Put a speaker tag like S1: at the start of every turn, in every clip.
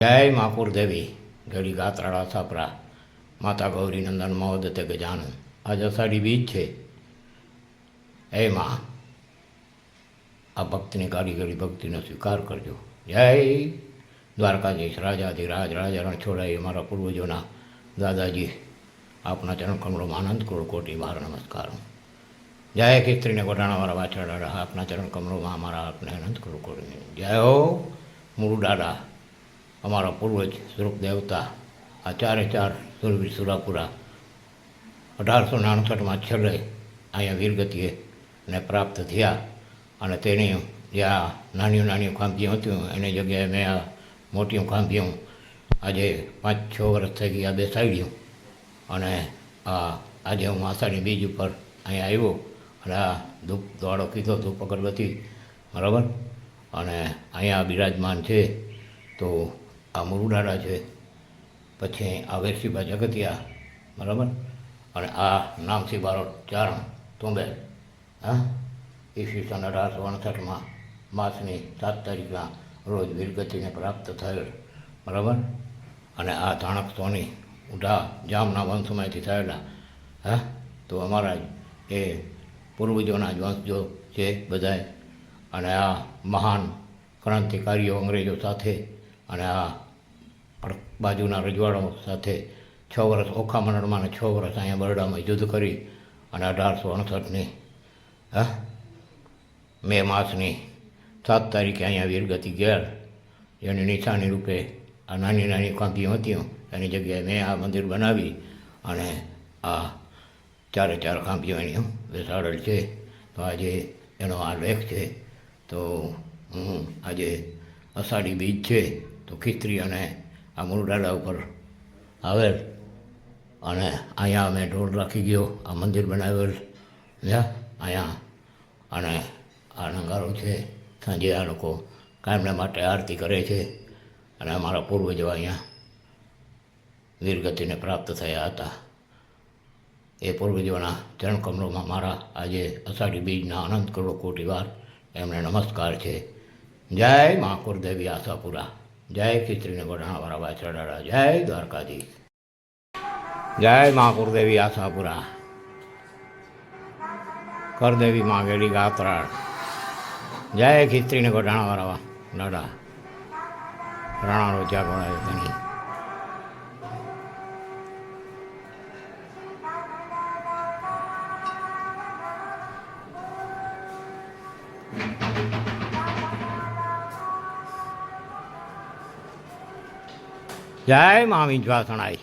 S1: જય માપુર દેવી ગળી ગાત્રાળા સાપરા માતા ગૌરી નંદન મહોદતે ગજાનન આજ અષાઢી બીજ છે હે માં આ ભક્તની કારીગરી ભક્તિનો સ્વીકાર કરજો જય દ્વારકાધીશ રાજાધિરાજ રાજા રણછોડાઈ અમારા પૂર્વજોના દાદાજી આપના ચરણ કમળોમાં આનંદ કરોડ કોટી વાર નમસ્કાર જય કેસરીને ગોટાણાવાળા વાછરડાડા આપના ચરણ કમળોમાં અમારા આપને અનંત કરોડ કોટી જય હો મૂળ દાદા અમારા પૂર્વજ સ્વરૂપ દેવતા આ ચારે ચાર સુરવીર સુરાપુરા અઢારસો નાણસઠમાં છેલ્લે અહીંયા વીરગતિએ ને પ્રાપ્ત થયા અને તેની જે આ નાની નાની ખાંભીઓ હતું એની જગ્યાએ મેં આ મોટી ખાંભીઓ આજે પાંચ છ વર્ષ થઈ ગયા બેસાડ્યું અને આ આજે હું આષાઢી બીજ ઉપર અહીંયા આવ્યો અને આ ધૂપ દોડો કીધો, ધૂપ અગરબત્તી, બરાબર? અને અહીંયા બિરાજમાન છે. તો આ મુરુડાડા છે. પછી આ જગતિયા, બરાબર? અને આ નામસી બારોટ ચારણ તુંબે. હા? ઈસવીસન અઢારસો અડસઠમાં માસની સાત તારીખના રોજ વીરગતિને પ્રાપ્ત થયેલ, બરાબર? અને આ ધાણક સોની ઉઢા જામના વંશમાંથી થયેલા, હા? તો અમારા એ પૂર્વજોના જ વંશજો છે બધાય. અને આ મહાન ક્રાંતિકારીઓ અંગ્રેજો સાથે, અને આ બાજુના રજવાડો સાથે છ વર્ષ, ઓખા મંડળમાં અને છ વર્ષ અહીંયા બરડામાં યુદ્ધ કરી અને અઢારસો અડસઠની, હા? મે માસની સાત તારીખે અહીંયા વીરગતિ ગયા જેની નિશાની રૂપે આ નાની નાની કાંપીઓ હતી એની જગ્યાએ મેં આ મંદિર બનાવી અને આ ચારે ચાર કાંપીઓ એની બેસાડેલ છે. તો આજે એનો આ લેખ છે. તો હું આજે અષાઢી બીજ છે. તો ખીચડી અને આ મુરડાડા ઉપર આવેલ. અને અહીંયા અમે ઢોળ રાખી ગયો, આ મંદિર બનાવેલ. જ્યાં અહીંયા. અને આ નંગારો છે, સાંજે આ લોકો કાયમને માટે આરતી કરે છે. અને અમારા પૂર્વજો અહીંયા વીરગતિને પ્રાપ્ત થયા હતા. એ પૂર્વજોના ચરણ કમળોમાં મારા આજે અષાઢી બીજના અનંત કરોડ કોટી વાર એમને નમસ્કાર છે. જય મા કુરદેવી આશાપુરા. જય ખીચડીને ગોઢાણાવાળા વાછરડાડા જય દ્વારકાધીશ જય મા કુરદેવી આશાપુરા કરદેવી માં ગેલી ગાત્રાળ જય ખીચડીને ગોઢાણાવાળા લાડા રાણાનો જ્યાં ગોળાયો તેની જય મા વિંજવાસણાઈ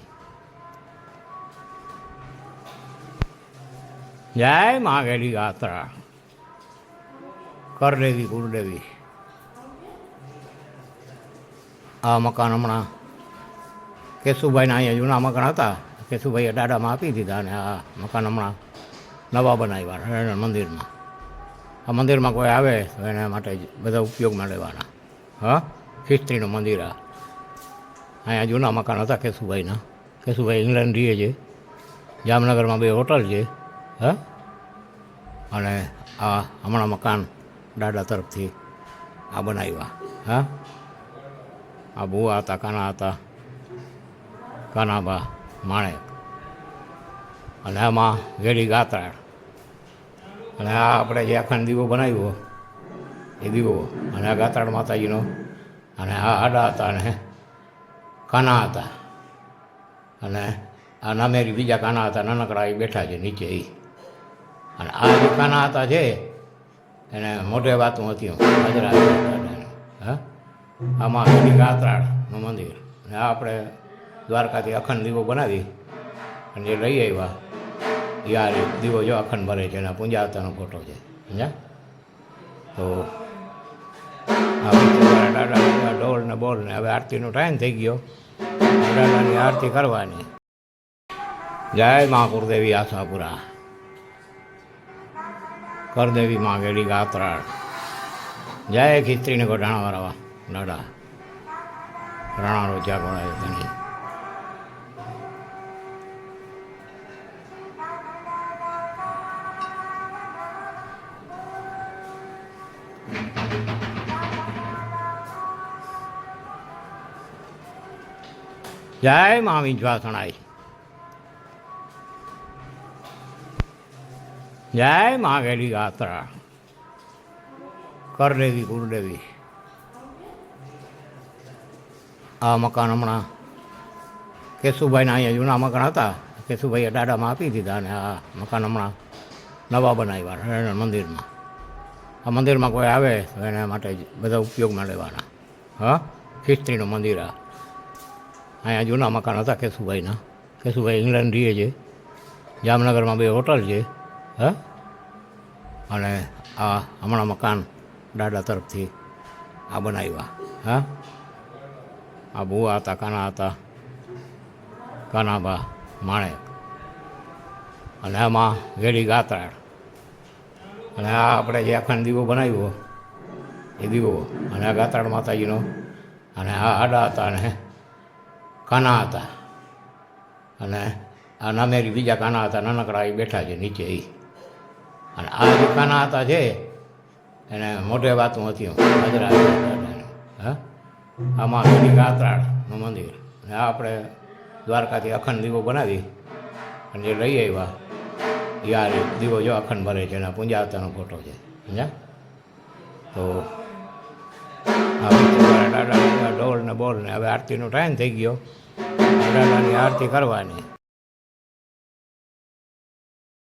S1: જય મા ગેલી ગાત્રા કરદેવી, કુળદેવી. આ મકાન હમણાં કેશુભાઈના અહીંયા જૂના મકાન હતા. કેશુભાઈએ દાડામાં આપી દીધા અને આ મકાન હમણાં નવા બનાવ્યા મંદિરમાં. આ મંદિરમાં કોઈ આવે તો એના માટે બધા ઉપયોગમાં લેવાના. હા? ખિસ્ત્રીનું મંદિર આ. અહીંયા જૂના મકાન હતા કેશુભાઈના. કેશુભાઈ ઇંગ્લેન્ડ રહીએ છે. જામનગરમાં બે હોટલ છે. હા? અને આ હમણાં મકાન દાદા તરફથી આ બનાવ્યા. હા? આ બુવા હતા, કાના હતા કાનાબા માણેક. અને આમાં ગેડી ગાતરાળ. અને આ આપણે જે અખંડ દીવો બનાવ્યો, એ દીવો. અને આ ગાતરાળ માતાજીનો. અને આ આડા હતા અને કાના હતા. અને આ નામેરી બીજા કાના હતા, નાનકડા એ બેઠા છે નીચે એ. અને આ જે કાના હતા છે, એને મોઢે વાતું હતી હાજરા હા? આમાં ગેડી ગાત્રાળનું મંદિર. અને આ આપણે દ્વારકાથી અખંડ દીવો બનાવી અને જે લઈ આવ્યા યાર દીવો જો અખંડ ભરે છે એના પૂંજાવતાનો ફોટો છે. સમજ્યા? તો આ મારા ઢોલ ને બોલ ને હવે આરતીનો ટાઈમ થઈ ગયો. રાડાની આરતી કરવાની. જય મા દેવી આશાપુરા. કરદેવી માં ગેડી ગાત્રાળ. જય ખીચડીને ગોઢાણાવાળા નડા. રાણાનો જ્યાં ગોળાયો તેની. જય મા વિંજવાસણાઈ જય મા ગેલી ગાત્રા કરદેવી, કુળદેવી. આ મકાન હમણાં કેશુભાઈના અહીંયા જૂના મકાન હતા. કેશુભાઈએ દાડામાં આપી દીધા અને આ મકાન હમણાં નવા બનાવ્યા નારાયણ મંદિરમાં. આ મંદિરમાં કોઈ આવે તો એના માટે બધા ઉપયોગમાં લેવાના. હા? ખિસ્ત્રીનું મંદિર આ. અહીંયા જૂના મકાન હતા કેશુભાઈના. કેશુભાઈ ઇંગ્લેન્ડ રહીએ છે જામનગરમાં બે હોટલ છે. હા? અને આ હમણાં મકાન દાદા તરફથી આ બનાવ્યા. હા? આ બુવા હતા, કાના હતા, કાનાબા, માણેક. અને આમાં વેલી ગાતરાળ. અને આ આપણે જે અખંડ દીવો બનાવ્યો, એ દીવો. અને આ ગાતરાળ માતાજીનો. અને આ આડા હતા અને કાના હતા. અને આ નામેરી બીજા કાના હતા, નાનકડા એ બેઠા છે નીચે એ. અને આ જે કાના હતા છે, એને મોઢે વાતું હતી હાજરા હા? આમાં સુધી કાતરાળનું મંદિર. અને આ આપણે દ્વારકાથી અખંડ દીવો બનાવી અને જે લઈ આવ્યા યાર દીવો જો અખંડ ભરે છે, એના પૂંજાવતાનો ફોટો છે. સમજ્યા? તો આ રીતે મારા દાદા હવે આરતીનો ટાઈમ થઈ ગયો. દાદાની આરતી કરવાની.